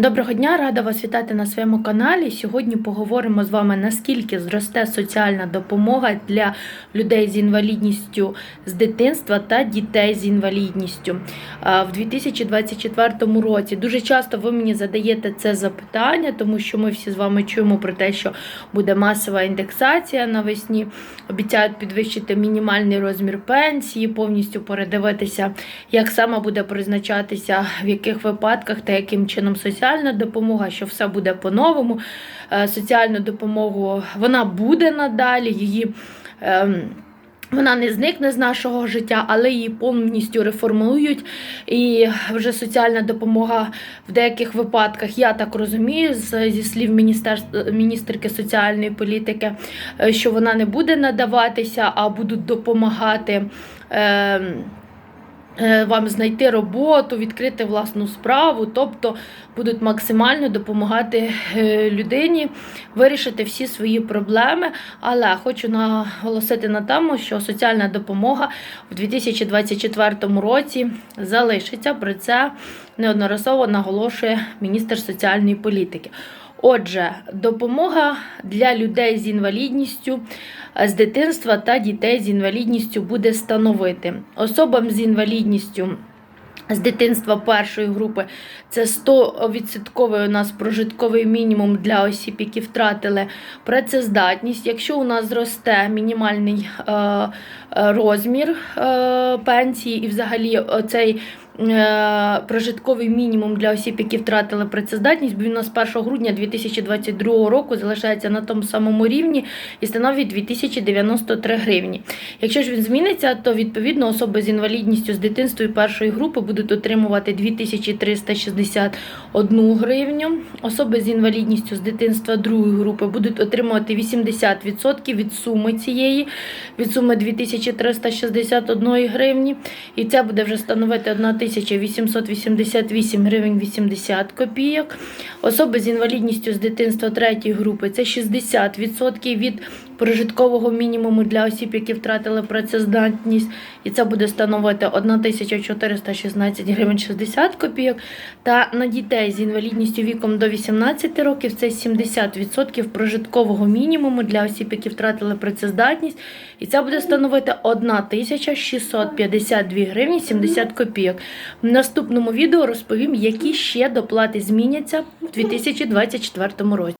Доброго дня, рада вас вітати на своєму каналі. Сьогодні поговоримо з вами, наскільки зросте соціальна допомога для людей з інвалідністю з дитинства та дітей з інвалідністю в 2024 році. Дуже часто ви мені задаєте це запитання, тому що ми всі з вами чуємо про те, що буде масова індексація навесні. Обіцяють підвищити мінімальний розмір пенсії, повністю передивитися, як саме буде призначатися, в яких випадках та яким чином соціальна допомога, що все буде по-новому. Е, Соціальну допомогу вона буде надалі, її. ем, вона не зникне з нашого життя, але її повністю реформують. І вже соціальна допомога в деяких випадках, я так розумію, зі слів міністерки соціальної політики, е, що вона не буде надаватися, а будуть допомагати. ем, Вам знайти роботу, відкрити власну справу, тобто будуть максимально допомагати е, людині вирішити всі свої проблеми. Але хочу наголосити на тому, що соціальна допомога в 2024 році залишиться. Про це неодноразово наголошує міністр соціальної політики. Отже, допомога для людей з інвалідністю е, з дитинства та дітей з інвалідністю буде становити особам з інвалідністю. З дитинства першої групи це 100% у нас прожитковий мінімум для осіб, які втратили працездатність. Якщо у нас зросте мінімальний е, е, розмір пенсії і взагалі цей прожитковий мінімум для осіб, які втратили працездатність, бо він нас 1 грудня 2022 року залишається на тому самому рівні і становить 2093 гривні. Якщо ж він зміниться, то відповідно особи з інвалідністю з дитинства і першої групи будуть отримувати 2361 гривню. Особи з інвалідністю з дитинства другої групи будуть отримувати 80% від суми цієї, від суми 2361 гривні. І це буде вже становити 1888 гривень 80 копійок. Особи з інвалідністю з дитинства третьої групи це 60% від прожиткового мінімуму для осіб, які втратили працездатність, і це буде становити 1416 гривень 60 копійок. Та на дітей з інвалідністю віком до 18 років це 70% прожиткового мінімуму для осіб, які втратили працездатність, і це буде становити 1652 гривні 70 копійок. В наступному відео розповім, які ще доплати зміняться в 2024 році.